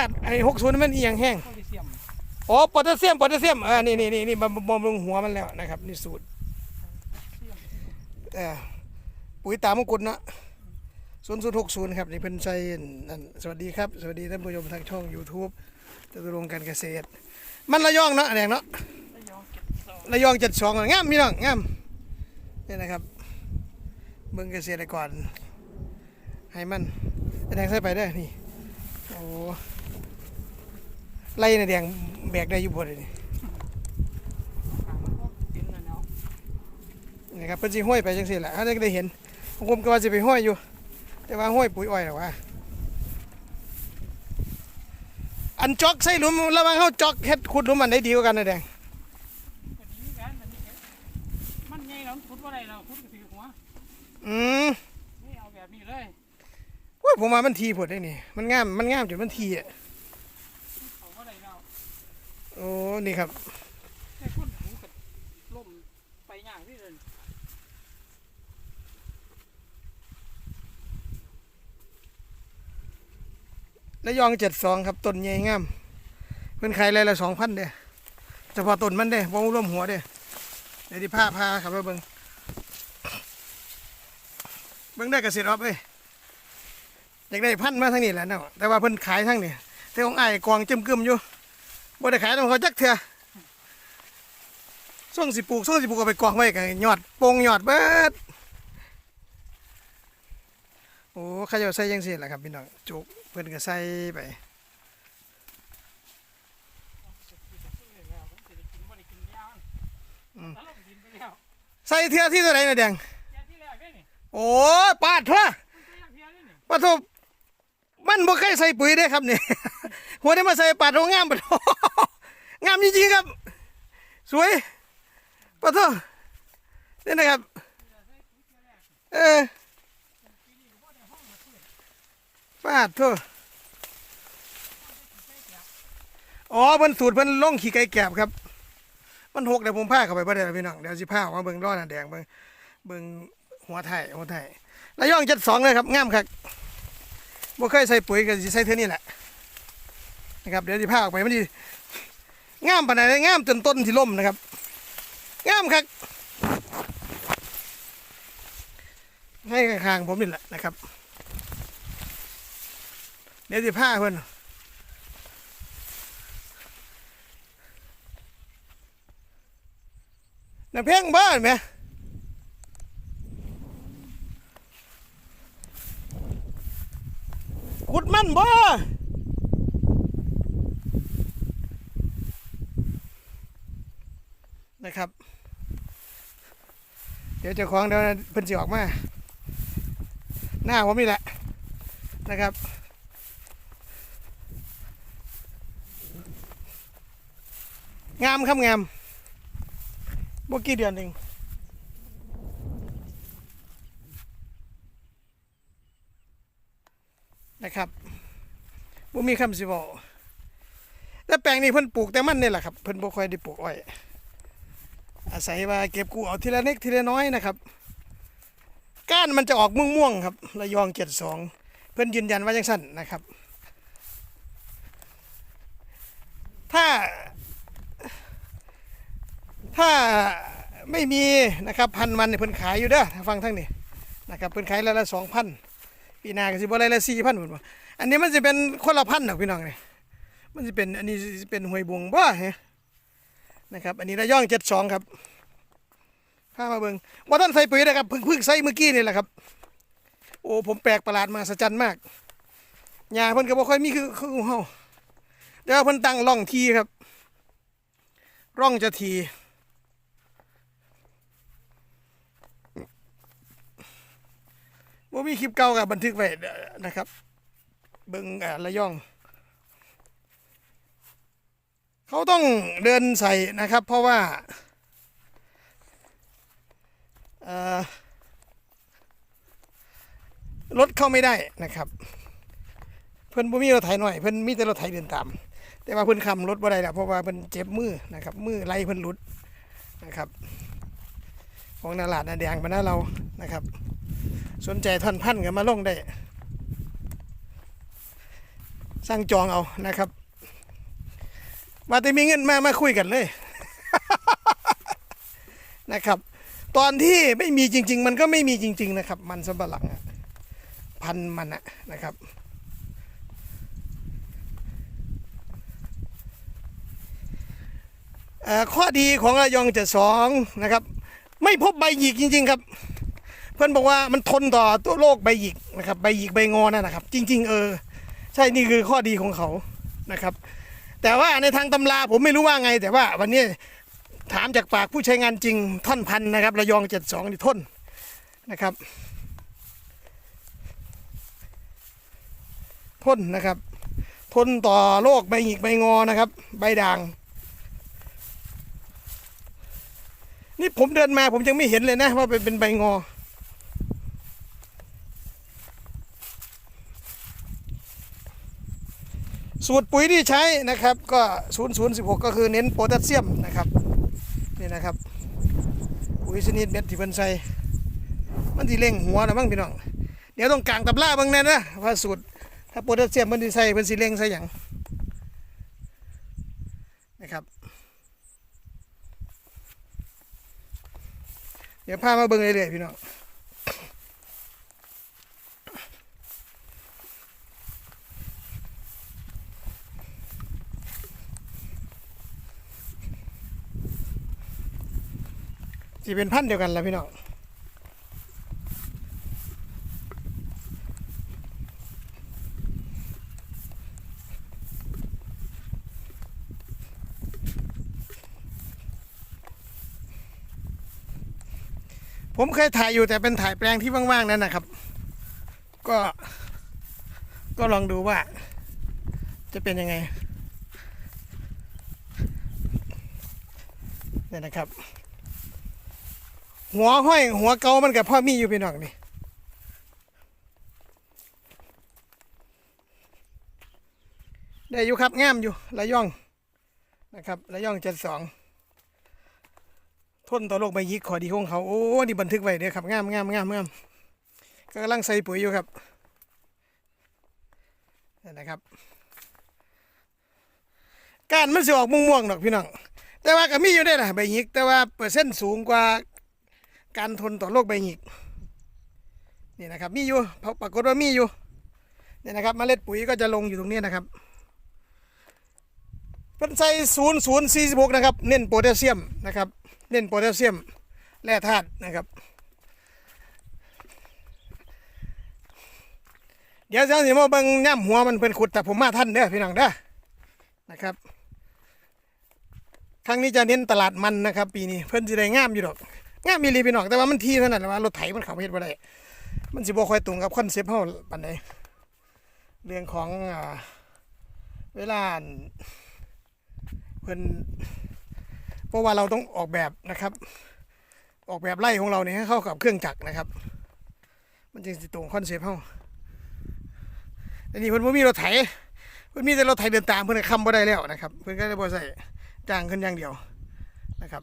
าตุไอ้หกศูนย์มันอีหยังแห้งโพแทสเซียมอ๋อโพแทสเซียมโพแทสเซียมเออนี่นี่นี่นี่บำบำรุงหัวมันแล้วนะครับนี่สูตรเออปุ๋ยตามมงกุฎเนะศูนย์ศูนย์หกศูนย์ครับนี่เพิ่นใช้นั่นสวัสดีครับ สวัสดีท่านผู้ชมทางช่อง YouTube จตุรงการเกษตร มันระยองเนาะแดงเนาะระยองเก็บสองระยองเจ็ดสองงามพี่น้องงามนี่นะครับเบิ่งเกษตรกรให้มันแดงใส่ไปได้อนี่โอ้ ไล่ในะแดงแบกได้อยู่บ่เลยนี่หางมันก็กินแล้วเนาะนี่ครับเพิ่นสิห้อยไปจังซี่แหละเขาจะได้เห็นผมก็ว่าสิไปห้อยอยู่ แต่ว่าห้อยปุ๋ยอ้อยหรอวะอันจอกใส่หลุมระหวังเฮาจอกเฮ็ดขุดหลุมอันไหนดีกว่ากันนะแดงก็ดีกันมันนี่มันใหญ่แล้วขุดบ่ได้แล้วขุดก็ถือหัวอืมนี่เอาแบบนี้เลยโอ้ยผมว่ามันทีผดได้นี่ มันงามมันงามจนมันทีอะ เอาบ่ได้แล้ว โอ้ นี่ครับแค่คนหูกับล่มไปย่างที่เดินระยองเจ็ดสองครับต้นใหญ่งามเพิ่นขายไรละสองพันเด้อเฉพาะต้นมันเด้บ่รวมหัวเด้เดี๋ยวที่ผ้าพาครับมาเบิ่งเบิ่งได้เกษตรออฟเอ้ยอยากได้พันธุ์มาทางนี้แหละเนาะแต่ว่าเพิ่นขายทางนี้แต่ของอ้ายกองจึมกึมอยู่ บ่ได้ขายต้องเขาจักเทื่อส่งสิปลูกส่งสิปลูกเอาไปกองไว้กันยอดโป่งยอดเบิดโอ้เขาเจะใส่ยังสิแหละครับพี่น้องจุกเพิ่นก็ใส่ไปแล้วผมสิได้กินบ่ได้กินยาวอืมแล้วลงดินไปแล้วใส่เทื่อที่เท่าไหร่นะแดงแค่ที่แรกเด้นี่โอ้ยปาดทั่วมันก็ยังเพียนี่นี่ปาดทั่วมันบ่เคยใส่ปุ๋ยเด้ครับนี่ หัวได้มาใส่ปาดโรงงามปาดงามจริงๆครับ สวยปาดทั่วนี่นะครับ เออปาดทั่วอ๋อเพิ่นสูตรเพิ่นลงขี้ไก่แกบครับมันหกเดี๋ยวผมพาเข้าไปบ่ได้แล้วพี่น้องเดี๋ยวสิพาออกมาเบิ่งร้อนน่ะแดงเบิ่งเบิ่งหัวไทยหัวไทยระยองเจ็ดสองเลยครับงามครับบ่เคยใส่ปุ๋ยก็สิใส่เท่านี้แหละ นะครับเดี๋ยวสิพาออกไปมันสิงามปานใดงามจนต้นสิล่มนะครับงามครับให้ข้างผมนี่แหละนะครับ เดี๋ยวสิพาเพิ่อนน้ำเพ่งบ้านไหมขุดมันบ่ นะครับ เดี๋ยวเจ้าของเดี๋ยวเพิ่นสิออกมา หน้าผมนี่แหละนะครับงามครับงามบกี่เดือนเองนะครับบ่มีคำสิบอกแล้วแปลงนี้เพิ่นปลูกแต่มันนี่แหละครับ เพิ่นบ่ค่อยได้ปลูกอ้อย อาศัยว่าเก็บกู้เอาทีละเล็กทีละน้อยนะครับ ก้านมันจะออกม่วงๆครับระยองเจ็ดสองเพิ่อนยืนยันว่าจังสั้นนะครับ ถ้า ถ้าไม่มีนะครับพันมันเนี่ยเพิ่นขายอยู่เด้อฟังทั้งนี้นะครับเพิ่นขายละละสองพันปีหน้าก็สิบ่อะไรละสี่พันเหมือนบ่อันนี้มันจะเป็นคนละพันหรอกพี่น้องเนี่ยมันจะเป็นอันนี้เป็นหวยบวงบ่ฮะ นะครับ อันนี้ระย่องเจ็ดสองครับพามาเบิ่งว่าท่านใส่ปุ๋ยนะครับเพิ่งเพิ่งใส่เมื่อกี้นี่แหละครับ โอ้ผมแปลกประหลาดมาสะจันมากหญ้าเพิ่นก็บ่ค่อยมีคือคือของเฮาเดี๋ยวเพิ่นตั้งร่องทีครับ ร่องจะทีว่ามีคลิปเก่ากับบันทึกไว้นะครับ เบิ่งอ่าระย่อง เขาต้องเดินใส่นะครับ เพราะว่าอรถเข้าไม่ได้นะครับ เพิ่อนบ่มีรถไถหน่อยเพิ่อนมีแต่รถไถเดินตาม แต่ว่าเพิ่อนคำรถบ่ได้ล้วเพราะว่าเพิ่นเจ็บมือนะครับมือไหลเพิ่อนหลุดนะครับ ของนาลาดนาแดงมาหน้าเรานะครับ สนใจท่อนพันธุ์กันมาลงได้สั่งจองเอานะครับ ว่าแต่มีเงินมามาคุยกันเลย นะครับ ตอนที่ไม่มีจริง ๆ มันก็ไม่มีจริง ๆ นะครับ มันสำปะหลังอะพันมันอะนะครับข้อดีของระยองเจ็ดสองนะครับ ไม่พบใบหยิกจริง ๆ ครับ เพื่อนบอกว่ามันทนต่อตัวโรคใบหยิกนะครับ ใบหยิกใบงอนั่นนะครับ จริง ๆ เออ ใช่นี่คือข้อดีของเขานะครับ แต่ว่าในทางตำราผมไม่รู้ว่าไง แต่ว่าวันนี้ถามจากปากผู้ใช้งานจริงท่อนพันนะครับระยองเจ็ดสองนี่ทนนะครับท่นนะครับทนต่อโรคใบหยิกใบงอนะครับ ใบด่าง นี่ผมเดินมาผมยังไม่เห็นเลยนะว่าเป็นเป็นใบงอ สูตรปุ๋ยที่ใช้นะครับ ก็0016 ก็คือเน้นโพแทสเซียมนะครับนี่นะครับ ปุ๋ยชนิดเม็ดที่เพิ่นใส่มันที่เร่งหัวนะมั้งพี่น้องเดี๋ยวต้องกลางตำราบางแน่นะว่าสูตรถ้าโพแทสเซียมมันที่ใส่เพิ่นสิเร่งใส่หยังนะครับ เดี๋ยวพามาเบิ่งเรื่อยๆพี่น้อง สิเป็นพันธุเดียวกันแล้วพี่น้องผมเคยถ่ายอยู่แต่เป็นถ่ายแปลงที่ว่างๆนั่นนะครับ ก็ ก็ลองดูว่า จะเป็นยังไงเนี่ยนะครับ หัวห้อย หัวเกามันกับพ่อมีอยู่พี่น้องนี่ได้อยู่ครับงามอยู่ระย่องนะครับระย่องเจ็ดสองทนต่อโรคใบยิกขอดีของเขาโอ้นี่บันทึกไว้เด้อครับงามงามงามงามก็กำลังใส่ปุ๋ยอยู่ครับนี่นะครับ การมันสิออกม่วงๆดอกพี่น้องแต่ว่าก็มีอยู่ได้ล่ะใบยิกแต่ว่าเปอร์เซ็นต์สูงกว่า การทนต่อโรคใบหงิกนี่นะครับมีอยู่พราะปรากฏว่ามีอยู่เนี่ยนะครับเมล็ดปุ๋ยก็จะลงอยู่ตรงนี้นะครับเป็นไซศูนย์ศูนย์สี่สิบหกนะครับ เน้นโพแทสเซียมนะครับ เน้นโพแทสเซียมแร่ธาตุนะครับ เดี๋ยวเจ้าสิมาเบิ่งย่ำหัวมันเป็นขุดแต่ผมมาท่านเด้อพี่น้องเด้อนะครับ ครั้งนี้จะเน้นตลาดมันนะครับ ปีนี้เพิ่นจะได้งามอยู่ดอก งามมีรีพี่น้องแต่ว่ามันทีเท่านั้นแหละว่ารถไถมันข้าไปเฮ็ดบ่ได้มันสิบ่ค่อยตรงกับคอนเซ็ปต์เฮาปานใดเรื่องของอ่าเวลาเพิ่นเพราะว่าเราต้องออกแบบนะครับ ออกแบบไล่ของเราเนี่ยให้เข้ากับเครื่องจักรนะครับ มันจึงสิตรงคอนเซ็ปต์เฮาอันนี้เพิ่นบ่มีรถไถเพิ่นมีแต่รถไถเดินตามเพิ่นก็ค้ำบ่ได้แล้วนะครับ เพิ่นก็เลยบ่ใส่จ้างขึ้นอย่างเดียวนะครับ